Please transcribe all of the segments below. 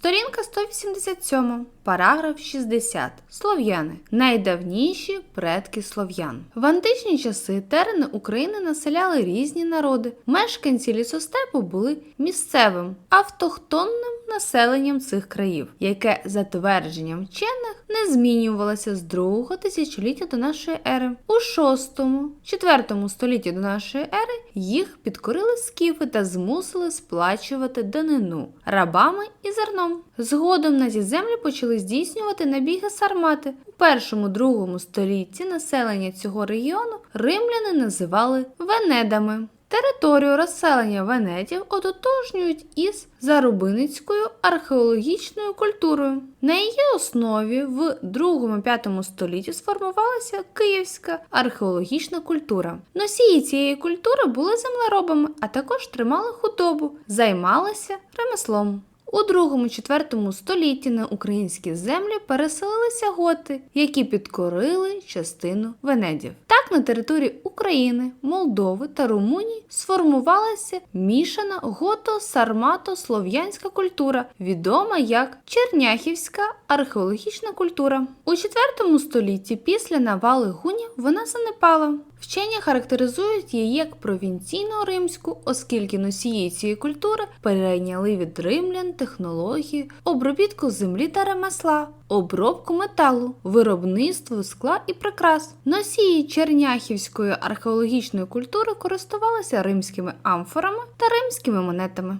Сторінка 187, параграф 60. Слов'яни найдавніші предки слов'ян. В античні часи терени України населяли різні народи. Мешканці лісостепу були місцевим автохтонним населенням цих країв, яке за твердженням вчених не змінювалося з другого тисячоліття до нашої ери. У 6-4 столітті до нашої ери їх підкорили скіфи та змусили сплачувати данину рабами і зерном. Згодом на ці землі почали здійснювати набіги сармати. У першому-другому столітті населення цього регіону римляни називали венедами. Територію розселення венетів ототожнюють із зарубиницькою археологічною культурою. На її основі в 2-5 столітті сформувалася київська археологічна культура. Носії цієї культури були землеробами, а також тримали худобу, займалися ремеслом. У 2-4 столітті на українські землі переселилися готи, які підкорили частину венедів. Так на території України, Молдови та Румунії сформувалася мішана гото-сармато-слов'янська культура, відома як Черняхівська археологічна культура. У 4 столітті після навали гунів вона занепала. Вчені характеризують її як провінційно римську, оскільки носії цієї культури перейняли від римлян технології обробітку землі та ремесла, обробку металу, виробництво скла і прикрас. Носії черняхівської археологічної культури користувалися римськими амфорами та римськими монетами.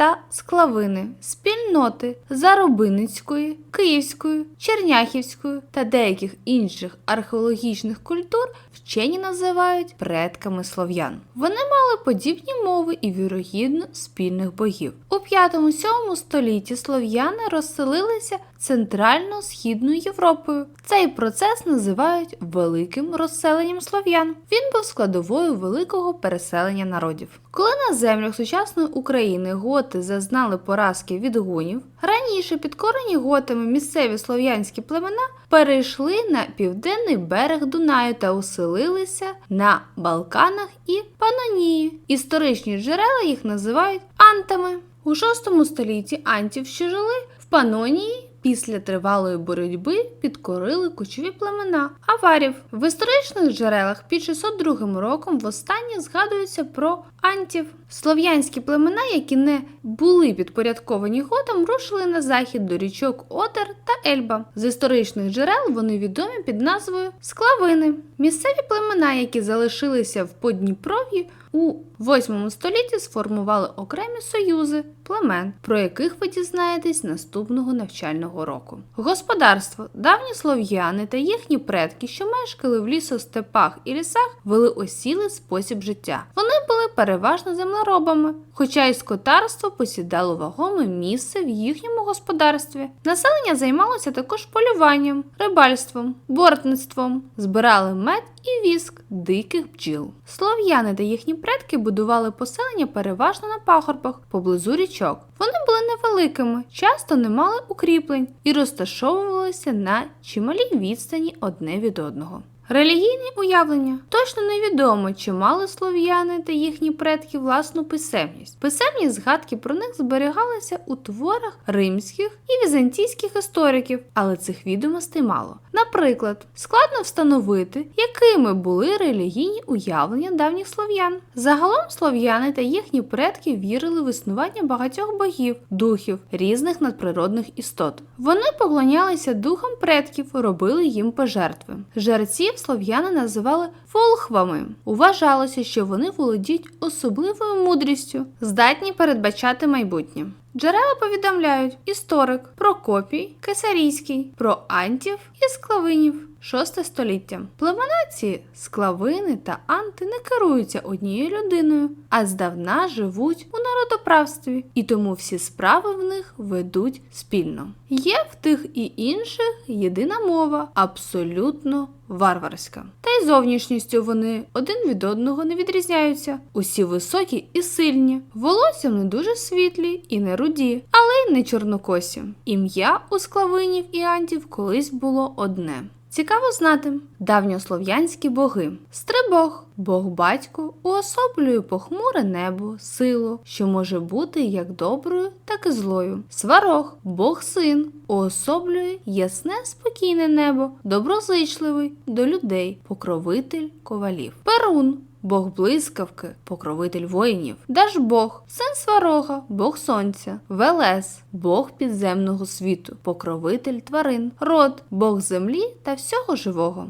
Та склавини, спільноти Зарубиницької, Київської, Черняхівської та деяких інших археологічних культур вчені називають предками слов'ян. Вони мали подібні мови і вірогідно спільних богів. У 5-7 столітті слов'яни розселилися центрально-східною Європою. Цей процес називають великим розселенням слов'ян. Він був складовою великого переселення народів. Коли на землях сучасної України готи зазнали поразки від гунів, раніше підкорені готами місцеві слов'янські племена перейшли на південний берег Дунаю та оселилися на Балканах і Панонії. Історичні джерела їх називають антами. У VI столітті антів, що жили в Панонії, після тривалої боротьби підкорили кочові племена аварів. В історичних джерелах під 602 роком востаннє згадується про антів. Слов'янські племена, які не були підпорядковані готам, рушили на захід до річок Одер та Ельба. З історичних джерел вони відомі під назвою Склавини. Місцеві племена, які залишилися в Подніпров'ї, у 8 столітті сформували окремі союзи племен, про яких ви дізнаєтесь наступного навчального року. Господарство, давні слов'яни та їхні предки, що мешкали в лісостепах і лісах, вели осілий спосіб життя. Вони були переважно землеробами, хоча й скотарство посідало вагоме місце в їхньому господарстві. Населення займалося також полюванням, рибальством, бортництвом, збирали мед і віск диких бджіл. Слов'яни та їхні предки будували поселення переважно на пагорбах поблизу річок. Вони були невеликими, часто не мали укріплень і розташовувалися на чималій відстані одне від одного. Релігійні уявлення точно невідомо, чи мали слов'яни та їхні предки власну писемність. Писемні згадки про них зберігалися у творах римських і візантійських істориків, але цих відомостей мало. Наприклад, складно встановити, якими були релігійні уявлення давніх слов'ян. Загалом слов'яни та їхні предки вірили в існування багатьох богів, духів, різних надприродних істот. Вони поклонялися духам предків, робили їм пожертви. Жерців слов'яни називали волхвами. Вважалося, що вони володіють особливою мудрістю, здатні передбачати майбутнє. Джерела повідомляють історик Прокопій Кесарійський про антів і склавинів. 6 століття. Племена ці склавини та анти не керуються однією людиною, а здавна живуть у народоправстві, і тому всі справи в них ведуть спільно. Є в тих і інших єдина мова, абсолютно варварська. Та й зовнішністю вони один від одного не відрізняються. Усі високі і сильні, волоссям не дуже світлі і не руді, але й не чорнокосі. Ім'я у склавинів і антів колись було одне. Цікаво знати давньослов'янські боги. Стрибог, Бог батько, уособлює похмуре небо, силу, що може бути як доброю, так і злою. Сварог, Бог син, уособлює ясне, спокійне небо, доброзичливий до людей, покровитель ковалів. Перун. Бог блискавки, покровитель воїнів, Дажбог, син Сварога, Бог сонця, Велес, Бог підземного світу, покровитель тварин, Род, Бог землі та всього живого.